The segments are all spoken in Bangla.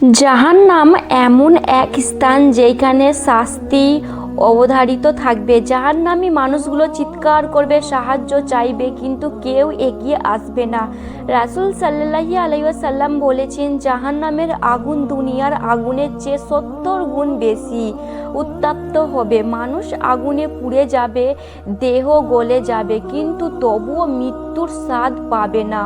জাহান্নাম এমন এক স্থান যেখানে শাস্তি অবধারিত থাকবে। জাহান্নামী মানুষগুলো চিৎকার করবে, সাহায্য চাইবে, কিন্তু কেউ এগিয়ে আসবে না। রাসুল সাল্লাহি আলাইসাল্লাম বলেছেন, জাহান্নামের আগুন দুনিয়ার আগুনের চেয়ে সত্তর গুণ বেশি উত্তাপ্ত হবে। মানুষ আগুনে পুড়ে যাবে, দেহ গলে যাবে, কিন্তু তবুও মৃত্যুর স্বাদ পাবে না।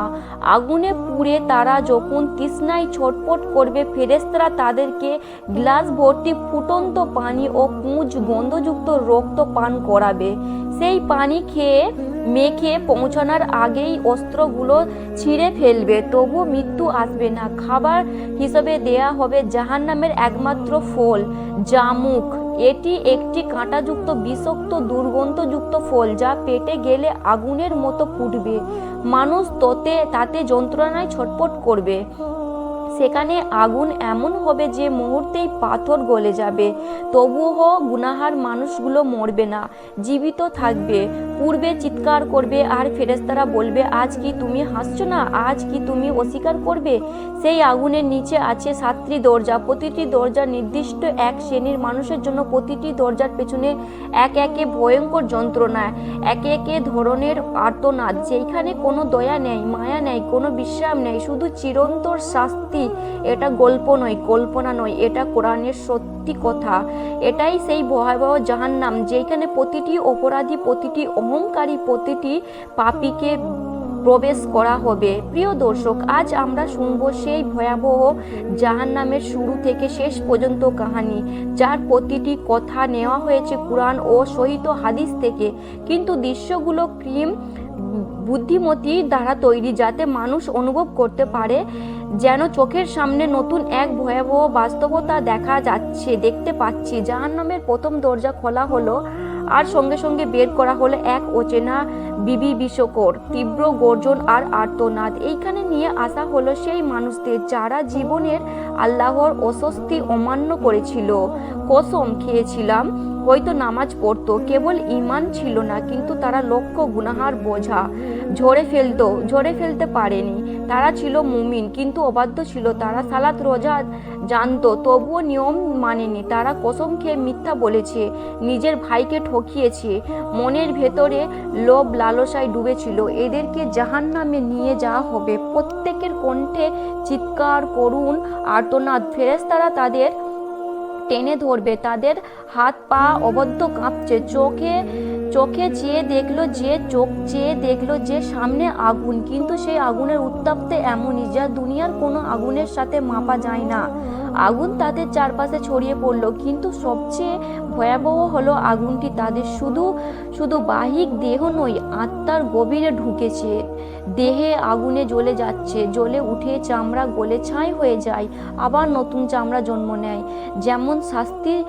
আগুনে পুড়ে তারা যখন তৃষ্ণায় ছটপট করবে ফেরেস্তারা তাদেরকে গ্লাস ভর্তি ফুটন্ত পানি ও পুঁজ গন্ধযুক্ত রক্ত পান করাবে। সেই পানি খেয়ে মেখে পৌঁছানোর আগেই অস্ত্রগুলো ছিঁড়ে ফেলবে। তবু মৃত্যু আসবে না। খাবার হিসেবে দেয়া হবে জাহান্নামের একমাত্র ফল, জামুক। এটি একটি কাঁটাযুক্ত, বিষাক্ত, দুর্গন্ধযুক্ত ফল যা পেটে গেলে আগুনের মতো ফুটবে। মানুষ তোতে, তাতে যন্ত্রণায় ছটপট করবে। সেখানে আগুন এমন হবে যে মুহূর্তেই পাথর গলে যাবে। তবুও গুনাহার মানুষগুলো মরবে না, জীবিত থাকবে। পূর্বে চিৎকার করবে আর ফেরেস্তারা বলবে, আজ কি তুমি হাসছো না? আজ কি তুমি অস্বীকার করবে? সেই আগুনের নিচে আছে সাতটি দরজা। প্রতিটি দরজা নির্দিষ্ট এক শ্রেণির মানুষের জন্য প্রতিটি দরজার পেছনে এক একে ভয়ঙ্কর যন্ত্রণা, একে একে ধরনের আর্তনাদ। যেখানে কোনো দয়া নেই, মায়া নেই, কোনো বিশ্রাম নেই, শুধু চিরন্তর শাস্তি। এটা গল্প নয়, কল্পনা নয়, এটা কোরআনের সত্যি কথা। এটাই সেই ভয়াবহ জাহান্নাম, যেখানে প্রতিটি অপরাধী, প্রতিটি অহংকারী, প্রতিটি পাপীকে প্রবেশ করা হবে। প্রিয় দর্শক, আজ আমরা শুনব সেই ভয়াবহ জাহান্নামের শুরু থেকে শেষ পর্যন্ত কাহিনী, যার প্রতিটি কথা নেওয়া হয়েছে কোরআন ও সহিত হাদিস থেকে। কিন্তু দৃশ্যগুলো ক্রিম বুদ্ধিমতী দ্বারা তৈরি, যাতে মানুষ অনুভব করতে পারে। যেন চোখের সামনে নতুন এক ভয়াবহ বাস্তবতা দেখা যাচ্ছে, দেখতে পাচ্ছি। জাহান্নামের প্রথম দরজা খোলা হলো আর সঙ্গে সঙ্গে বের করা হলো এক অচেনা বিবি বিশ্বকর তীব্র গর্জন আর আর্তনাদ। এইখানে নিয়ে আসা হলো সেই মানুষদের যারা জীবনের আল্লাহর অস্বস্তি অমান্য করেছিল। কসম খেয়েছিলাম, হয়তো নামাজ পড়তো, কেবল ইমান ছিল না, কিন্তু তারা লক্ষ্য গুনাহার বোঝা, ঝরে ফেলতো, ঝরে ফেলতে পারেনি। তারা ছিল মুমিন, কিন্তু অবাধ্য ছিল তারা। সালাত রোজা জানতো, তবুও নিয়ম মানেনি। তারা কসম খেয়ে মিথ্যা বলেছে, নিজের ভাইকে ঠকিয়েছে। মনের ভেতরে লোভ লালসায় ডুবেছিল। এদেরকে জাহান নামে নিয়ে যাওয়া হবে। প্রত্যেকের কণ্ঠে চিৎকার করুন, আর্তনাদ। ফেরেস্তারা তাদের টেনে ধরবে। তাদের হাত পা অবদ্ধ কাঁপছে, চোখে চোখে চেয়ে দেখল যে, চোখ চেয়ে দেখল যে সামনে আগুন। কিন্তু সেই আগুনের উত্তাপতে এমনই যা দুনিয়ার কোনো আগুনের সাথে মাপা যায় না। আগুন তাদের চারপাশে ছড়িয়ে পড়ল। কিন্তু সবচেয়ে ভয়াবহ হলো আগুনটি তাদের শুধু শুধু বাহিক দেহ নয়, আত্মার গভীরে ঢুকেছে। দেহে আগুনে জ্বলে যাচ্ছে, জ্বলে উঠে চামড়া গলে ছাই হয়ে যায়, আবার নতুন চামড়া জন্ম নেয়। যেমন শাস্তি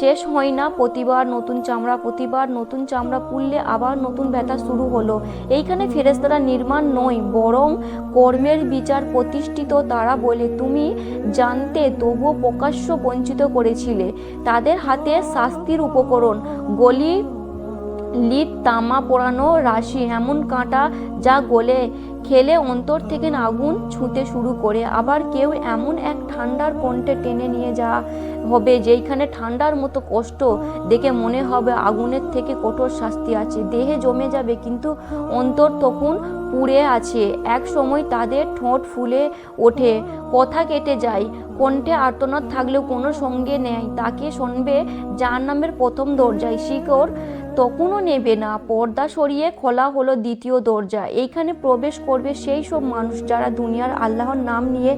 শেষ হয় না, প্রতিবার নতুন চামড়া, প্রতিবার নতুন চামড়া পুড়লে আবার নতুন ব্যথা শুরু হলো। এইখানে ফেরেস্তারা নির্মাণ নয়, বরং কর্মের বিচার প্রতিষ্ঠিত। তারা বলে, তুমি জানতে তবুও প্রকাশ্য বঞ্চিত করেছিলে। তাদের হাতে শাস্তির উপকরণ গলি লিট তামা পোড়ানো রাশি এমন কাঁটা যা গলে খেলে অন্তর থেকে আগুন ছুঁতে শুরু করে। আবার কেউ এমন এক ঠান্ডার কণ্ঠে টেনে নিয়ে যাওয়া হবে যেইখানে ঠান্ডার মতো কষ্ট দেখে মনে হবে আগুনের থেকে কঠোর শাস্তি আছে। দেহে জমে যাবে কিন্তু অন্তর তখন পুড়ে আছে। এক সময় তাদের ঠোঁট ফুলে ওঠে, কথা কেটে যায়, কণ্ঠে আর্তনাদ থাকলেও কোনো সঙ্গে নেয় তাকে শুনবে যার নামের প্রথম দরজায়। শিকড় তখনও নেবে না। পর্দা সরিয়ে খোলা হলো দ্বিতীয় দরজা। এইখানে প্রবেশ করবে সেই সব মানুষ যারা দুনিয়ার আল্লাহর নাম নিয়ে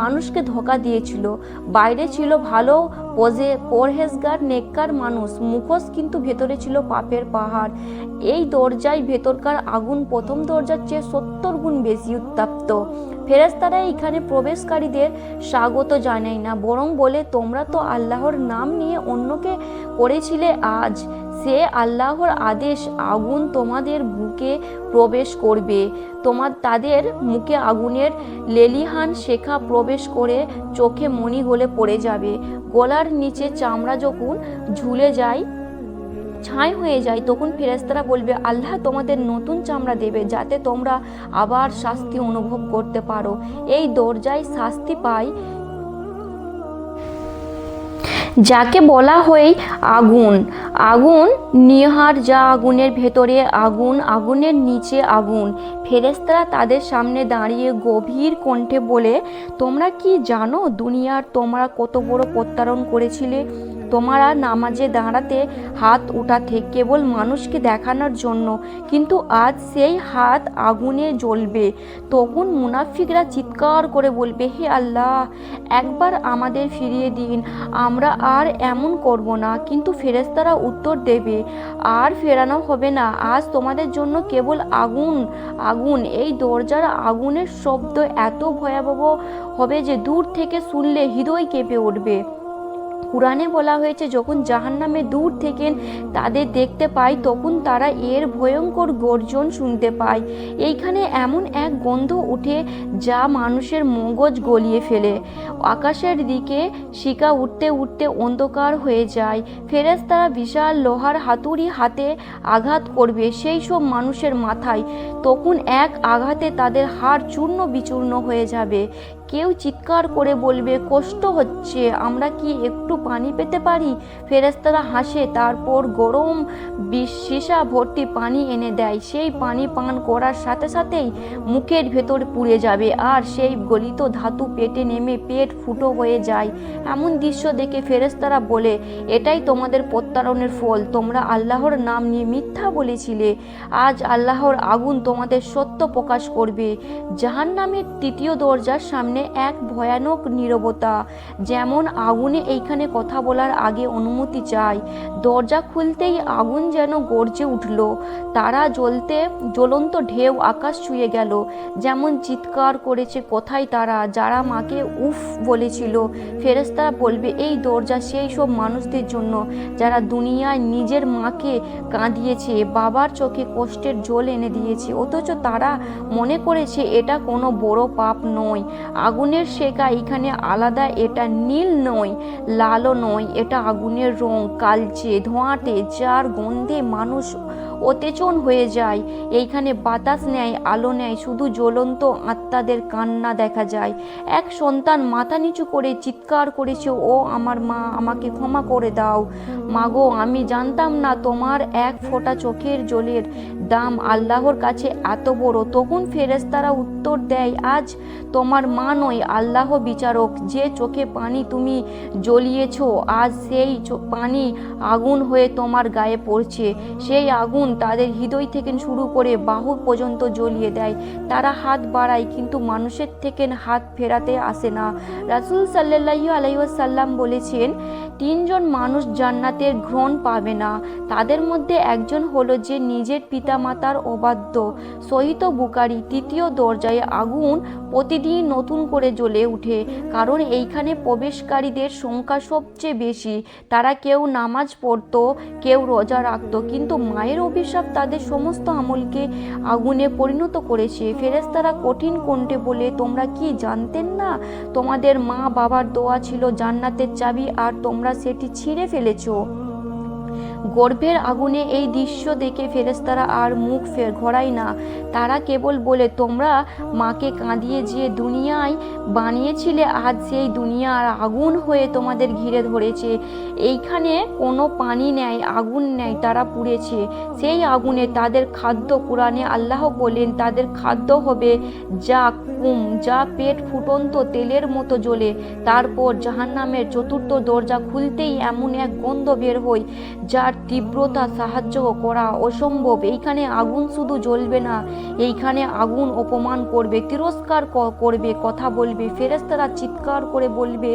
মানুষকে ধোকা দিয়েছিল। বাইরে ছিল ভালো পজে, পরহেজগার, নেককার মানুষ। মুখোশ কিন্তু ভেতরে ছিল পাপের পাহাড়। এই দরজায় ভেতরকার আগুন প্রথম দরজার চেয়ে সত্তর গুণ বেশি উত্তাপ্ত। ফেরেস্তারা এখানে প্রবেশকারীদের স্বাগত জানায় না, বরং বলে, তোমরা তো আল্লাহর নাম নিয়ে অন্যকে করেছিলে আজ। সে আল্লাহর আদেশ আগুন তোমাদের বুকে প্রবেশ করবে। তোমার, তাদের মুখে আগুনের লেলিহান শেখা প্রবেশ করে চোখে মণি গলে পড়ে যাবে। গলার নিচে চামড়া যখন ঝুলে যায়, ছাই হয়ে যায়, তখন ফেরেস্তারা বলবে, আল্লাহ তোমাদের নতুন চামড়া দেবে, যাতে তোমরা আবার শাস্তি অনুভব করতে পারো। এই দরজায় শাস্তি পায় যাকে বলা হয় আগুন। আগুন নিহার যা আগুনের ভেতরে আগুন, আগুনের নিচে আগুন। ফেরেস্তারা তাদের সামনে দাঁড়িয়ে গভীর কণ্ঠে বলে, তোমরা কি জানো দুনিয়ার তোমরা কত বড় প্রত্যারণ করেছিলে? তোমরা নামাজে দাঁড়াতে হাত উঠাতে কেবল মানুষকে দেখানোর জন্য। কিন্তু আজ সেই হাত আগুনে জ্বলবে। তখন মুনাফিকরা চিৎকার করে বলবে, হে আল্লাহ, একবার আমাদের ফিরিয়ে দিন। আমরা আর এমন করব না। কিন্তু ফেরেস্তারা উত্তর দেবে, আর ফেরানো হবে না। আজ তোমাদের জন্য কেবল আগুন আগুন। এই দরজার আগুনের শব্দ এত ভয়াবহ হবে যে দূর থেকে শুনলে হৃদয় কেঁপে উঠবে। কোরআনে বলা হয়েছে, যখন জাহান্নামে দূর থেকে তাদের দেখতে পায় তখন তারা এর ভয়ঙ্কর গর্জন শুনতে পায়। এইখানে এমন এক গন্ধ উঠে যা মানুষের মগজ গলিয়ে ফেলে। আকাশের দিকে শিকা উঠতে উঠতে অন্ধকার হয়ে যায়। ফেরেশতারা বিশাল লোহার হাতুড়ি হাতে আঘাত করবে সেই সব মানুষের মাথায়। তখন এক আঘাতে তাদের হাড় চূর্ণ বিচূর্ণ হয়ে যাবে। কেউ চিৎকার করে বলবে, কষ্ট হচ্ছে, আমরা কি একটু পানি পেতে পারি? ফেরেস্তারা হাসে, তারপর গরম বিষ সীসা ভর্তি পানি এনে দেয়। সেই পানি পান করার সাথে সাথেই মুখের ভেতর পুড়ে যাবে আর সেই গলিত ধাতু পেটে নেমে পেট ফুটো হয়ে যায়। এমন দৃশ্য দেখে ফেরেস্তারা বলে, এটাই তোমাদের প্রত্যারণের ফল। তোমরা আল্লাহর নাম নিয়ে মিথ্যা বলেছিলে। আজ আল্লাহর আগুন তোমাদের সত্য প্রকাশ করবে। জাহান্নামের তৃতীয় দরজার সামনে এক ভয়ানক নীরবতা। যেমন আগুনে এইখানে কথা বলার আগে অনুমতি চাই। দরজা খুলতেই আগুন যেন গর্জে উঠল। তারা জ্বলতে, জ্বলন্ত ঢেউ আকাশ ছুঁয়ে গেল। যেমন চিৎকার করেছে, কোথায় তারা? যারা মাকে উফ বলেছিল ফেরেস্তারা বলবে, এই দরজা সেই সব মানুষদের জন্য, যারা দুনিয়ায় নিজের মাকে কাঁদিয়েছে, বাবার চোখে কষ্টের জল এনে দিয়েছে। অথচ তারা মনে করেছে, এটা কোনো বড় পাপ নয়। আগুনের শেখা এখানে আলাদা, এটা নীল নয়, লালও নয়, এটা আগুনের রং, কালচে, ধোঁয়াটে, যার গন্ধে মানুষ অতেচন হয়ে যায়। এইখানে বাতাস নেয়, আলো নেয়, শুধু জ্বলন্ত আত্মাদের কান্না দেখা যায়। এক সন্তান মাথা নিচু করে চিৎকার করেছে, ও আমার মা, আমাকে ক্ষমা করে দাও। মাগো, আমি জানতাম না তোমার এক ফোঁটা চোখের জলের দাম আল্লাহর কাছে এত বড়। তখন ফেরেস্তারা উত্তর দেয়, আজ তোমার মা নয়, আল্লাহ বিচারক। যে চোখে পানি তুমি জ্বলিয়েছ, আজ সেই পানি আগুন হয়ে তোমার গায়ে পড়ছে। সেই আগুন তাদের হৃদয় থেকে শুরু করে বাহু পর্যন্ত জ্বলিয়ে দেয়। তারা হাত বাড়ায়, কিন্তু মানুষের থেকে হাত ফেরাতে আসে না। রাসুল সাল্লাহ আলাইসাল্লাম বলেছেন, তিনজন মানুষ জান্নাতের ঘ্রণ পাবে না। তাদের মধ্যে একজন হলো যে নিজের পিতামাতার অবাধ্য। সহিত বুকারি, তৃতীয় দরজায় আগুন প্রতিদিন নতুন করে জ্বলে ওঠে কারণ এইখানে প্রবেশকারীদের সংখ্যা সবচেয়ে বেশি। তারা কেউ নামাজ পড়তো, কেউ রোজা রাখতো, কিন্তু মায়ের অভিশাপ তাদের সমস্ত আমলকে আগুনে পরিণত করেছে। ফেরেস্তারা কঠিন কণ্ঠে বলে, তোমরা কি জানতেন না? তোমাদের মা বাবার দোয়া ছিল জান্নাতের চাবি, আর তোমরা সেটি ছিঁড়ে ফেলেছো। গর্ভের আগুনে এই দৃশ্য দেখে ফেরেস্তারা আর মুখ ফের ঘোরায় না। তারা কেবল বলে, তোমরা মাকে কাঁদিয়ে যে দুনিয়ায় বানিয়েছিলে, আজ সেই দুনিয়ার আগুন হয়ে তোমাদের ঘিরে ধরেছে। এইখানে কোনো পানি নেয় আগুন নেয় তারা পুড়েছে। সেই আগুনে তাদের খাদ্য কোরআনে আল্লাহ বলেন, তাদের খাদ্য হবে যা কুম, যা পেট ফুটন্ত তেলের মতো জ্বলে। তারপর জাহান্নামের চতুর্থ দরজা খুলতেই এমন এক গন্ধ বের হয়, যার তীব্রতা সাহায্য করা অসম্ভব। এইখানে আগুন শুধু জ্বলবে না, এইখানে আগুন অপমান করবে, তিরস্কার করবে, কথা বলবে ফেরেস্তারা চিৎকার করে বলবে,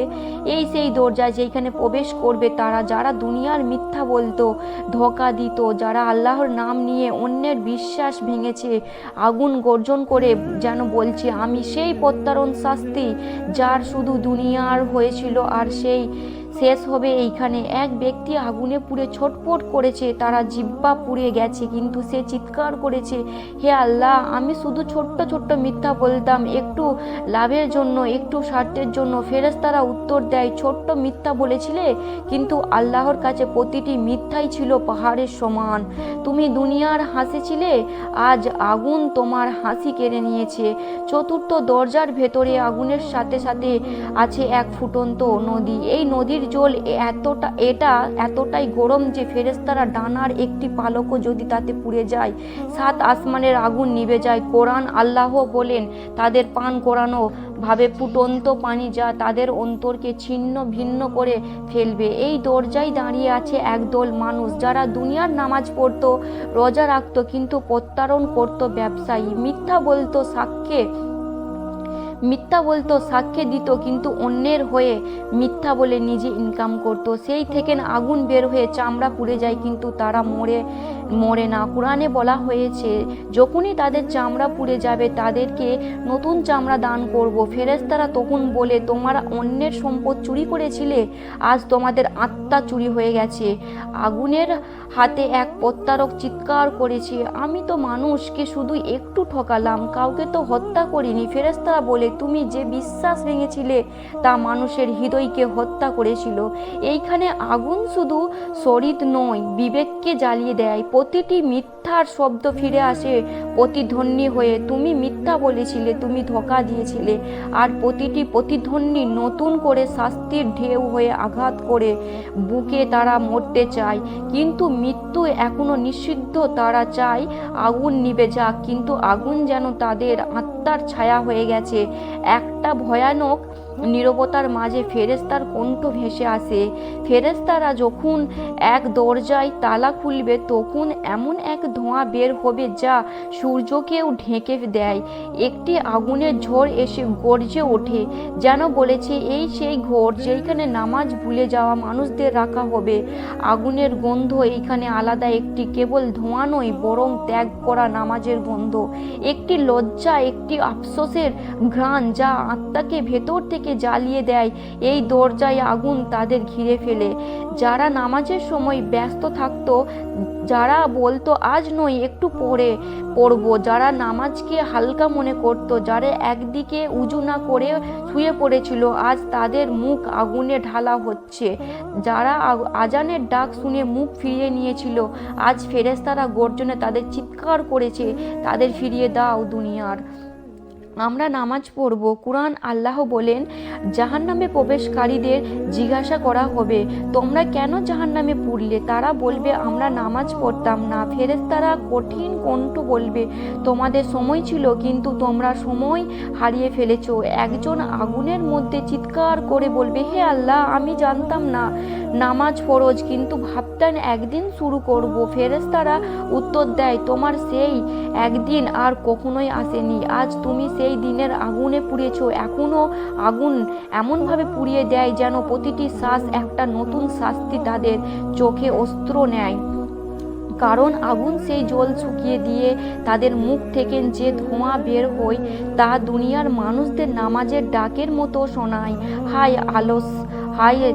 এই সেই দরজা যেখানে প্রবেশ করবে তারা, যারা দুনিয়ার মিথ্যা বলতো, ধোকা দিত, যারা আল্লাহর নাম নিয়ে অন্যের বিশ্বাস ভেঙেছে, আগুন গর্জন করে যেন বলছে, আমি সেই প্রত্যারণ শাস্তি যার শুধু দুনিয়ার হয়েছিল আর সেই শেষ হবে এইখানে। এক ব্যক্তি আগুনে পুড়ে ছটপট করেছে, তারা জিব্বা পুড়ে গেছে, কিন্তু সে চিৎকার করেছে, হে আল্লাহ, আমি শুধু ছোট্ট ছোট্ট মিথ্যা বলতাম, একটু লাভের জন্য, একটু স্বার্থের জন্য। ফেরেশতারা উত্তর দেয়, ছোট্ট মিথ্যা বলেছিলে, কিন্তু আল্লাহর কাছে প্রতিটি মিথ্যাই ছিল পাহাড়ের সমান। তুমি দুনিয়ার হাসিছিলে, আজ আগুন তোমার হাসি কেড়ে নিয়েছে। চতুর্থ দরজার ভেতরে আগুনের সাথে সাথে আছে এক ফুটন্ত নদী। এই নদীর জল এতটা, এটা এতটাই গরম যে ফেরেস্তারা ডানার একটি পালকও যদি তাতে পুড়ে যায়, সাত আসমানের আগুন নিভে যায়। কোরআন আল্লাহ বলেন, তাদের পান করানো ভাবে ফুটন্ত পানি যা তাদের অন্তরকে ছিন্ন ভিন্ন করে ফেলবে। এই দরজায় দাঁড়িয়ে আছে একদল মানুষ যারা দুনিয়ার নামাজ পড়তো, রোজা রাখতো, কিন্তু প্রত্যারণ করতো ব্যবসায়ী। মিথ্যা বলতো সাক্ষ্যে মিথ্যা বলতো, সাক্ষ্যে দিত, কিন্তু অন্যের হয়ে মিথ্যা বলে নিজে ইনকাম করতো। সেই থেকে আগুন বের হয়ে চামড়া পুড়ে যায়, কিন্তু তারা মরে মরে না। কোরআনে বলা হয়েছে, যখনই তাদের চামড়া পুড়ে যাবে, তাদেরকে নতুন চামড়া দান করব। ফেরেশতারা তখন বলে, তোমরা অন্যের সম্পদ চুরি করেছিলে, আজ তোমাদের আত্মা চুরি হয়ে গেছে। আগুনের হাতে এক প্রত্যারক চিৎকার করেছে। আমি তো মানুষকে শুধু একটু ঠকালাম, কাউকে তো হত্যা করিনি। ফেরেশতারা বলে, তুমি যে বিশ্বাস ভেঙেছিলে, তা মানুষের হৃদয়কে হত্যা করেছিল। এইখানে আগুন শুধু শরীর নয়, বিবেককে জ্বালিয়ে দেয়। প্রতিটি মিথ্যার শব্দ ফিরে আসে। প্রতিধ্বনি হয়ে তুমি মিথ্যা বলেছিলে, তুমি ধোকা দিয়েছিলে। আর প্রতিটি প্রতিধ্বনি নতুন করে শাস্তির ঢেউ হয়ে আঘাত করে বুকে তারা মরতে চায়। কিন্তু মৃত্যু এখনও নিষিদ্ধ, তারা চায় আগুন নিবে যাক। কিন্তু আগুন যেন তাদের আত্মার ছায়া হয়ে গেছে। একটা ভয়ানক নীরবতার মাঝে ফেরেস্তার কণ্ঠ ভেসে আসে। ফেরেস্তারা যখন এক দরজায় তালা খুলবে, তখন এমন এক ধোঁয়া বের হবে যা সূর্যকেও ঢেকে দেয়। একটি আগুনের ঝড় এসে গর্জে ওঠে, যেন বলেছে, এই সেই ঘর যেখানে নামাজ ভুলে যাওয়া মানুষদের রাখা হবে। আগুনের গন্ধ এইখানে আলাদা একটি কেবল ধোঁয়া নয়, বরং ত্যাগ করা নামাজের গন্ধ। একটি লজ্জা, একটি আফসোসের ঘ্রাণ যা আত্মাকে ভেতর থেকে জ্বালিয়ে দেয়। এই দরজায় আগুন তাদের ঘিরে ফেলে। যারা নামাজের সময় ব্যস্ত থাকতো, যারা বলতো, আজ নয়, একটু পরে পড়ব। যারা নামাজকে হালকা মনে করতো, যারা একদিকে উজু না করে শুয়ে পড়েছিল, আজ তাদের মুখ আগুনে ঢালা হচ্ছে। যারা আজানের ডাক শুনে মুখ ফিরিয়ে নিয়েছিল, আজ ফেরেস্তারা গর্জনে তাদের চিৎকার করেছে, তাদের ফিরিয়ে দাও দুনিয়ার। আমরা নামাজ পড়ব, কুরআন আল্লাহ বলেন, জাহান্নামে প্রবেশকারীদের জিজ্ঞাসা করা হবে, তোমরা কেন জাহান্নামে পড়লে? তারা বলবে, আমরা নামাজ পড়তাম না। ফেরেশতারা কঠিন কণ্ঠ বলবে, তোমাদের সময় ছিল, কিন্তু তোমরা সময় হারিয়ে ফেলেছ। একজন আগুনের মধ্যে চিৎকার করে বলবে, হে আল্লাহ, আমি জানতাম না। নামাজ ফরজ, কিন্তু ভাবতেন একদিন শুরু করব। ফেরেশতারা উত্তর দেয়, তোমার সেই একদিন আর কখনোই আসেনি। আজ তুমি সেই দিনের আগুনে পুড়েছ। এখনও আগুন এমনভাবে পুড়িয়ে দেয় যেন প্রতিটি শ্বাস একটা নতুন শাস্তি তাদের চোখে অস্ত্র নেয়। কারণ আগুন সেই জল শুকিয়ে দিয়ে তাদের মুখ থেকে যে ধোঁয়া বের হয়, তা দুনিয়ার মানুষদের নামাজের ডাকের মতো শোনায়। হায় আলস হাই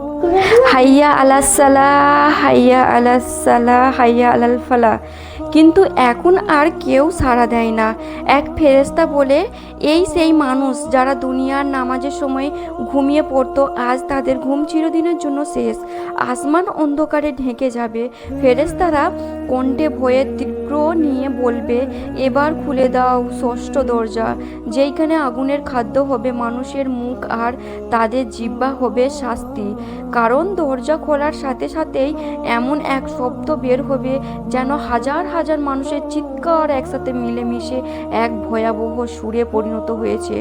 হাইয়া আলাসালা হাইয়া আলাসালা হাইয়া আলাল ফালা। কিন্তু এখন আর কেউ সাড়া দেয় না। এক ফেরেস্তা বলে, এই সেই মানুষ যারা দুনিয়ার নামাজের সময় ঘুমিয়ে পড়তো, আজ তাদের ঘুম চিরদিনের জন্য শেষ। আসমান অন্ধকারে ঢেকে যাবে। ফেরেস্তারা কণ্ঠে ভয়ে তীব্র নিয়ে বলবে, এবার খুলে দাও ষষ্ঠ দরজা, যেইখানে আগুনের খাদ্য হবে, মানুষের মুখ আর তাদের জিব্বা হবে শাস্তি। কারণ দরজা খোলার সাথে সাথেই এমন এক শব্দ বের হবে যেন হাজার হাজার মানুষের চিৎকার একসাথে মিলেমিশে এক ভয়াবহ সুরে পরিণত হয়েছে।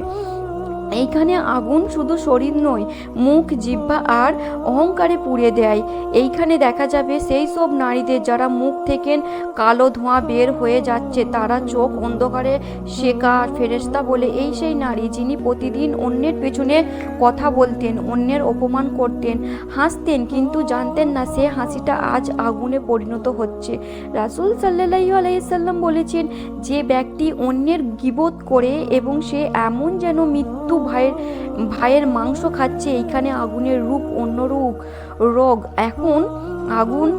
এইখানে আগুন শুধু শরীর নয়, মুখ, জিহ্বা আর অহংকারে পুড়িয়ে দেয়। এইখানে দেখা যাবে সেই সব নারীদের যারা মুখ থেকে কালো ধোঁয়া বের হয়ে যাচ্ছে, তারা চোখ অন্ধকারে শেখা ফেরেস্তা বলে এই সেই নারী যিনি প্রতিদিন অন্যের পেছনে কথা বলতেন, অন্যের অপমান করতেন, হাসতেন, কিন্তু জানতেন না সে হাসিটা আজ আগুনে পরিণত হচ্ছে। রাসুল সাল্লাহ আলাইসাল্লাম বলেছেন, যে ব্যক্তি অন্যের গিবোধ করে এবং সে এমন যেন মৃত্যু ভাইয়ের ভাইয়ের মাংস খাচ্ছে এইখানে আগুনের রূপ অন্য রূপ রোগ। এখন আগুন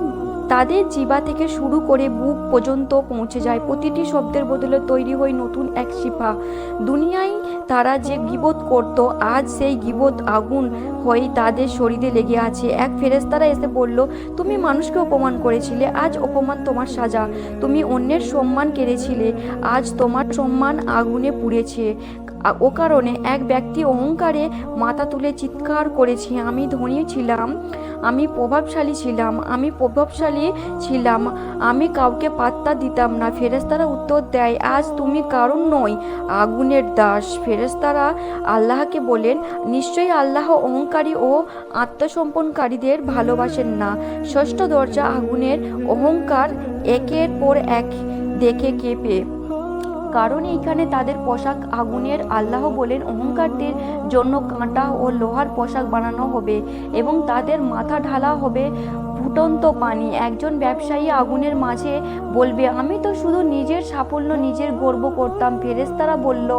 তাদের জিবা থেকে শুরু করে বুক পর্যন্ত পৌঁছে যায়। প্রতিটি শব্দের বদলে তৈরি হয় নতুন এক শিফা দুনিয়ায় তারা যে গিবোধ করত, আজ সেই গিবোধ আগুন হয়ে তাদের শরীরে লেগে আছে। এক ফেরেস্তারা এসে বলল, তুমি মানুষকে অপমান করেছিলে, আজ অপমান তোমার সাজা। তুমি অন্যের সম্মান কেড়েছিলে, আজ তোমার সম্মান আগুনে পুড়েছে। আ- ও কারণে এক ব্যক্তি অহংকারে মাথা তুলে চিৎকার করেছে, আমি ধনী ছিলাম, আমি প্রভাবশালী ছিলাম, আমি প্রভাবশালী ছিলাম, আমি কাউকে পাত্তা দিতাম না। ফেরেস্তারা উত্তর দেয়, আজ তুমি কারণ নই আগুনের দাস। ফেরেস্তারা আল্লাহকে বলেন, নিশ্চয়ই আল্লাহ অহংকারী ও আত্মসম্পনকারীদের ভালোবাসেন না। ষষ্ঠ দরজা আগুনের অহংকার একের পর এক দেখে কেঁপে কারণ এইখানে তাদের পোশাক আগুনের, আল্লাহ বলেন অহংকারদের জন্য কাঁটা ও লোহার পোশাক বানানো হবে এবং তাদের মাথা ঢালা হবে। ফুটন্ত পানি। একজন ব্যবসায়ী আগুনের মাঝে বলবে, আমি তো শুধু নিজের সাফল্য নিজের গর্ব করতাম। ফেরেস্তারা বলল,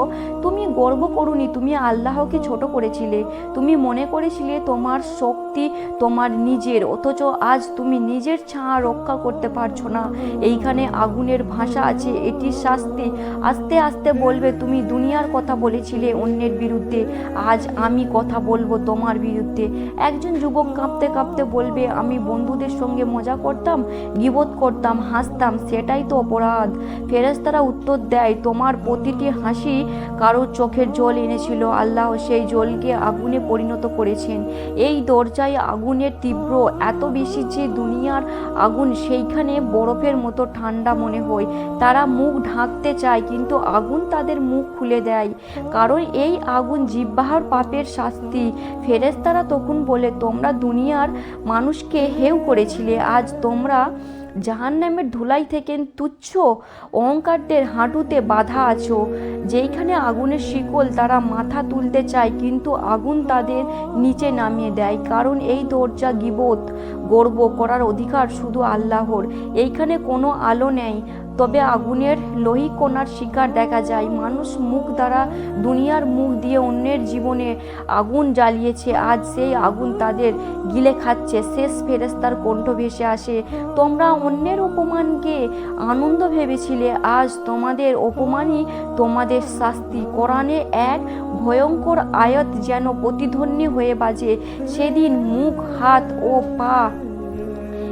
তুমি গর্ব করুনি, তুমি আল্লাহকে ছোট করেছিলে। তুমি মনে করেছিলে তোমার শক্তি তোমার নিজের, অথচ আজ তুমি নিজের ছাঁ রক্ষা করতে পারছ না। এইখানে আগুনের ভাষা আছে, এটি শাস্তি। আস্তে আস্তে বলবে, তুমি দুনিয়ার কথা বলেছিলে অন্যের বিরুদ্ধে, আজ আমি কথা বলব তোমার বিরুদ্ধে। একজন যুবক কাঁপতে কাঁপতে বলবে, আমি বন্ধুদের সঙ্গে মজা করতাম, গিবোধ করতাম, হাসতাম, সেটাই তো অপরাধ। ফেরেস্তারা উত্তর দেয়, তোমার প্রতিটি হাসি কারোর চোখের জল এনেছিল। আল্লাহ সেই জলকে আগুনে পরিণত করেছেন। এই দরজায় আগুনের তীব্র, এত বেশি যে দুনিয়ার আগুন, সেইখানে বরফের মতো ঠান্ডা মনে হয়। তারা মুখ ঢাকতে চায়, কিন্তু আগুন তাদের মুখ খুলে দেয়। কারণ এই আগুন জীববাহার পাপের শাস্তি। ফেরেস্তারা তখন বলে, তোমরা দুনিয়ার মানুষকে হেউ করেছিলে, আজ তোমরা জাহান্নামের ধুলাই থেকে তুচ্ছ অহংকারদের হাঁটুতে বাধা আছো, যেইখানে আগুনের শিকল তারা মাথা তুলতে চায়, কিন্তু আগুন তাদের নিচে নামিয়ে দেয়, কারণ এই দরজা গিবত, গর্ব করার অধিকার শুধু আল্লাহর, এইখানে কোনো আলো নেই তবে আগুনের লোহিক কোনার শিকার দেখা যায়। মানুষ মুখ দ্বারা দুনিয়ার মুখ দিয়ে অন্যের জীবনে আগুন জ্বালিয়েছে। আজ সেই আগুন তাদের গিলে খাচ্ছে। শেষ ফেরেস্তার কণ্ঠ ভেসে আসে, তোমরা অন্যের অপমানকে আনন্দ ভেবেছিলে? আজ তোমাদের অপমানই তোমাদের শাস্তি। কোরআনে এক ভয়ঙ্কর আয়াত যেন প্রতিধ্বনি হয়ে বাজে। সেদিন মুখ, হাত ও পা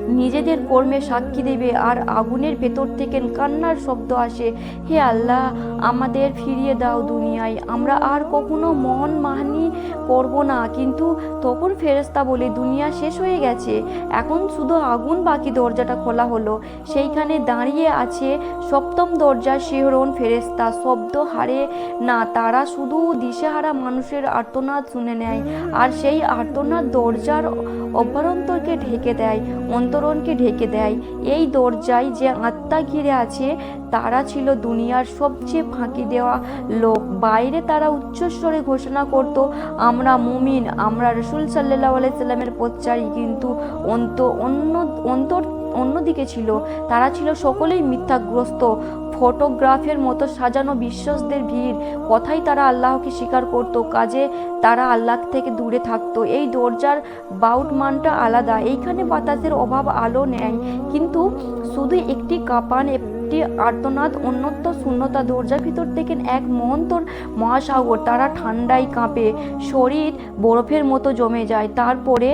নিজেদের কর্মে সাক্ষী দেবে আর আগুনের ভেতর থেকে কান্নার শব্দ আসে। হে আল্লাহ, আমাদের ফিরিয়ে দাও দুনিয়ায়। আমরা আর কখনো মন মাহানি করব না। কিন্তু তখন ফেরেস্তা বলে, দুনিয়া শেষ হয়ে গেছে। এখন শুধু আগুন বাকি দরজাটা খোলা হলো। সেইখানে দাঁড়িয়ে আছে সপ্তম দরজা শিহরণ ফেরেস্তা শব্দ হারে না, তারা শুধু দিশেহারা মানুষের আর্তনাদ শুনে নেয়। আর সেই আর্তনাদ দরজার অভ্যন্তরকে ঢেকে দেয়। অন্তরণকে ঢেকে দেয়। এই দরজায় যে আত্মা ঘিরে আছে, তারা ছিল দুনিয়ার সবচেয়ে ফাঁকি দেওয়া লোক। বাইরে তারা উচ্চস্বরে ঘোষণা করত, আমরা মুমিন, আমরা রসুল সাল্লাহ আলাইসাল্লামের পথচারী। কিন্তু অন্ত, অন্য, অন্তর অন্যদিকে ছিল, তারা ছিল সকলেই মিথ্যাগ্রস্ত। ফটোগ্রাফের মতো সাজানো বিশ্বাসদের ভিড়, কথাই তারা আল্লাহকে স্বীকার করত, কাজে তারা আল্লাহ থেকে দূরে থাকত। এই দরজার বাউট মানটা আলাদা, এইখানে বাতাসের অভাব আলো নেয়। কিন্তু শুধু একটি কাপান একটি আর্তনাদ, অন্যত্র শূন্যতা দরজার ভিতর থেকে এক মহন্তর মহাসাগর, তারা ঠান্ডায় কাঁপে। শরীর বরফের মতো জমে যায়। তারপরে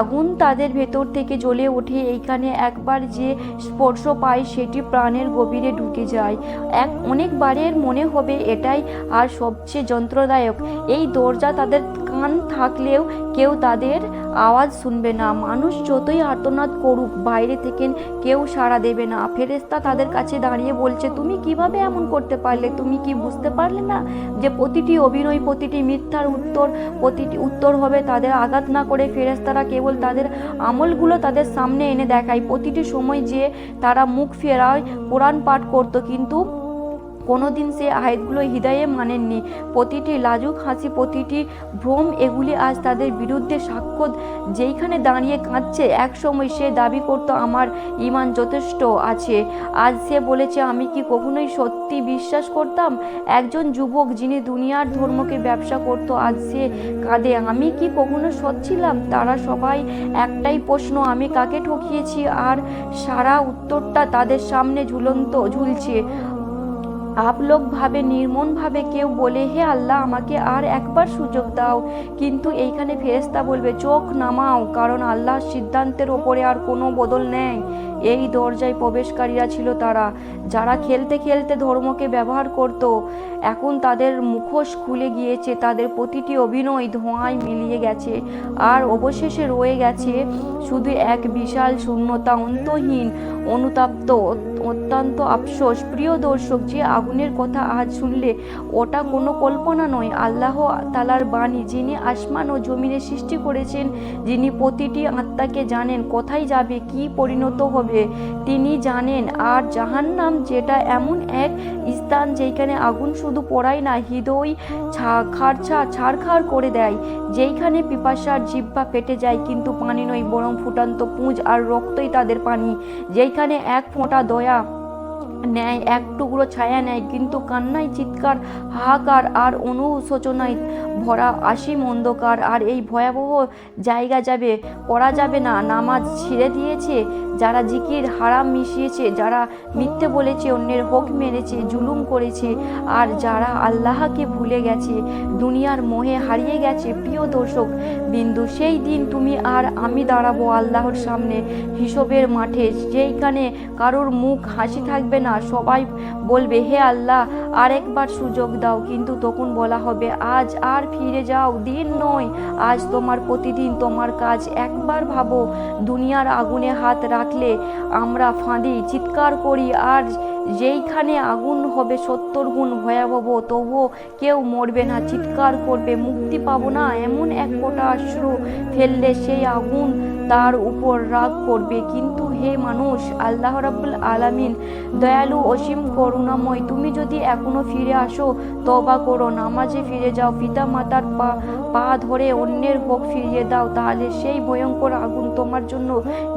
আগুন তাদের ভেতর থেকে জ্বলে ওঠে। এইখানে একবার যে স্পর্শ পায়, সেটি প্রাণের গভীরে ঢুকে যায়। এক অনেকবারের মনে হবে এটাই আর সবচেয়ে যন্ত্রদায়ক। এই দরজা তাদের কান থাকলেও কেউ তাদের আওয়াজ শুনবে না। মানুষ যতই আর্তনাদ করুক, বাইরে থেকে কেউ সাড়া দেবে না। ফেরেস্তা তাদের কাছে দাঁড়িয়ে বলছে, তুমি কীভাবে এমন করতে পারলে? তুমি কি বুঝতে পারলে না যে প্রতিটি অভিনয়, প্রতিটি মিথ্যার উত্তর, প্রতিটি উত্তর হবে? তাদের আঘাত না করে ফেরেস্তারা কেবল তাদের আমলগুলো তাদের সামনে এনে দেখায়। প্রতিটি সময় যে তারা মুখ ফেরায়, কোরআন পাঠ করতো, কিন্তু কোনোদিন সে আয়াতগুলো হৃদয়ে মানেননি। প্রতিটি লাজুক হাসি, প্রতিটি ভ্রম, এগুলি আজ তাদের বিরুদ্ধে সাক্ষ্য যেইখানে দাঁড়িয়ে কাঁদছে। এক সময় সে দাবি করত, আমার ইমান যথেষ্ট আছে। আজ সে বলেছে, আমি কি কখনোই সত্যি বিশ্বাস করতাম? একজন যুবক যিনি দুনিয়ার ধর্মকে ব্যবসা করত, আজ সে কাঁদে। আমি কি কখনো সৎ ছিলাম? তারা সবাই একটাই প্রশ্ন, আমি কাকে ঠকিয়েছি? আর সারা উত্তরটা তাদের সামনে ঝুলন্ত, ঝুলছে। আপলোকভাবে নির্মমভাবে কেউ বলে, হে আল্লাহ, আমাকে আর একবার সুযোগ দাও। কিন্তু এইখানে ফেরেস্তা বলবে, চোখ নামাও, কারণ আল্লাহর সিদ্ধান্তের ওপরে আর কোনো বদল নেই। এই দরজায় প্রবেশকারীরা ছিল তারা। যারা খেলতে খেলতে ধর্মকে ব্যবহার করত, এখন তাদের মুখোশ খুলে গিয়েছে, তাদের প্রতিটি অভিনয় ধোঁয়ায় মিলিয়ে গেছে। আর অবশেষে রয়ে গেছে শুধু এক বিশাল শূন্যতা, অন্তহীন, অনুতাপ্ত, অত্যন্ত আফসোস। প্রিয় দর্শক, যে আগুনের কথা আজ শুনলে, ওটা কোনো কল্পনা নয়। আল্লাহ তালার বাণী, যিনি আসমান ও জমিনে সৃষ্টি করেছেন, যিনি প্রতিটি আত্মাকে জানেন, কোথায় যাবে, কি পরিণত হবে তিনি জানেন, আর জাহান্নাম যেটা এমন এক স্থান যেখানে আগুন শুধু পড়ায় না, হৃদয় ছা খাড়ছা ছাড়খাড় করে দেয়, যেইখানে পিপাসার জিহ্বা ফেটে যায়, কিন্তু পানি নয়, বরং ফুটান্ত পুঁজ আর রক্তই তাদের পানি, যেইখানে এক ফোঁটা দয়া নেয়, এক টুকরো ছায়া নেয়, কিন্তু কান্নায় চিৎকার, হাহাকার আর অনুশোচনায় ভরা আসিম অন্ধকার, আর এই ভয়াবহ জায়গা যাবে পড়া যাবে না, নামাজ ছেড়ে দিয়েছে যারা জিকির হারাম মিশিয়েছে, যারা মিথ্যে বলেছে, অন্যের হোক মেরেছে জুলুম করেছে, আর যারা আল্লাহকে ভুলে গেছে, দুনিয়ার মোহে হারিয়ে গেছে, প্রিয় দর্শক, বিন্দু, সেই দিন তুমি আর আমি দাঁড়াবো আল্লাহর সামনে হিসবের মাঠে, যেইখানে কারোর মুখ হাসি থাকবে না, সবাই বলবে, হে আল্লাহ, আরেকবার সুযোগ দাও। কিন্তু তখন বলা হবে, আজ আর ফিরে যাও, দিন নয়, আজ তোমার প্রতিদিন তোমার কাজ একবার ভাবো, দুনিয়ার আগুনে হাত রাখলে আমরা ফাঁদি চিৎকার করি আর যেইখানে আগুন হবে সত্তর গুণ ভয়াবহ, তবুও কেউ মরবে না, চিৎকার করবে, মুক্তি পাবো না, এমন এক ফোঁটা আশ্রু ফেললে সেই আগুন তার উপর রাগ করবে। কিন্তু হে মানুষ, আল্লাহ রাব্বুল আলামিন, দয়ালু অসীম করুণাময়, তুমি যদি এখনও ফিরে আসো তবা করো, নামাজে ফিরে যাও পিতা মাতার পা পা ধরে অন্যের হোক ফিরিয়ে দাও, তাহলে সেই ভয়ঙ্কর আগুন তোমার জন্য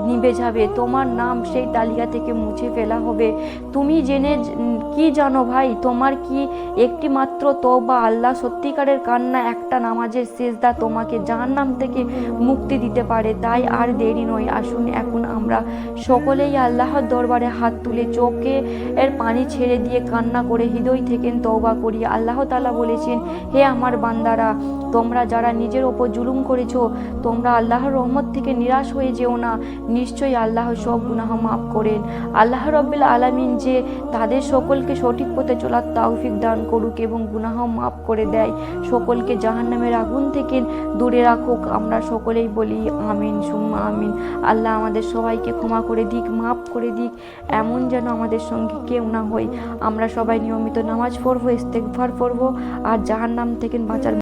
নিভে যাবে, তোমার নাম সেই তালিকা থেকে মুছে ফেলা হবে। তুমি জেনে জ- কি জানো ভাই? তোমার কি একটি মাত্র তবা আল্লাহ সত্যিকারের কান্না, একটা নামাজের শেষদা তোমাকে জাহান্নাম থেকে মুক্তি দিতে পারে? তাই আর দেরি নয়। আসুন, এখন আমরা সকলেই আল্লাহর দরবারে হাত তুলে চোখে এর পানি ছেড়ে দিয়ে কান্না করে হৃদয় থেকে তওবা করি। আল্লাহ তালা বলেছেন, হে আমার বান্দারা, তোমরা যারা নিজের ওপর জুলুম করেছ, তোমরা আল্লাহর রহমত থেকে নিরাশ হয়ে যেও না। নিশ্চয়ই আল্লাহ সব গুনাহ মাফ করেন। আল্লাহ রব্বিল আলামিন যে তাদের সকলকে সঠিক পথে চলার তৌফিক দান করুক এবং গুনাহ মাফ করে দেয়। সকলকে জাহান্নামের আগুন থেকে দূরে রাখুক। আমরা সকলেই বলি, আমিন, সুম্মা আমিন। আল্লাহ আমাদের সবাইকে ক্ষমা করে দিক, মাফ করে দিক। এমন যেন আমাদের সঙ্গে কেউ না হয়। আমরা সবাই নিয়মিত নামাজ পড়ব ইস্তেকভার পড়ব আর জাহান্নাম থেকে বাঁচার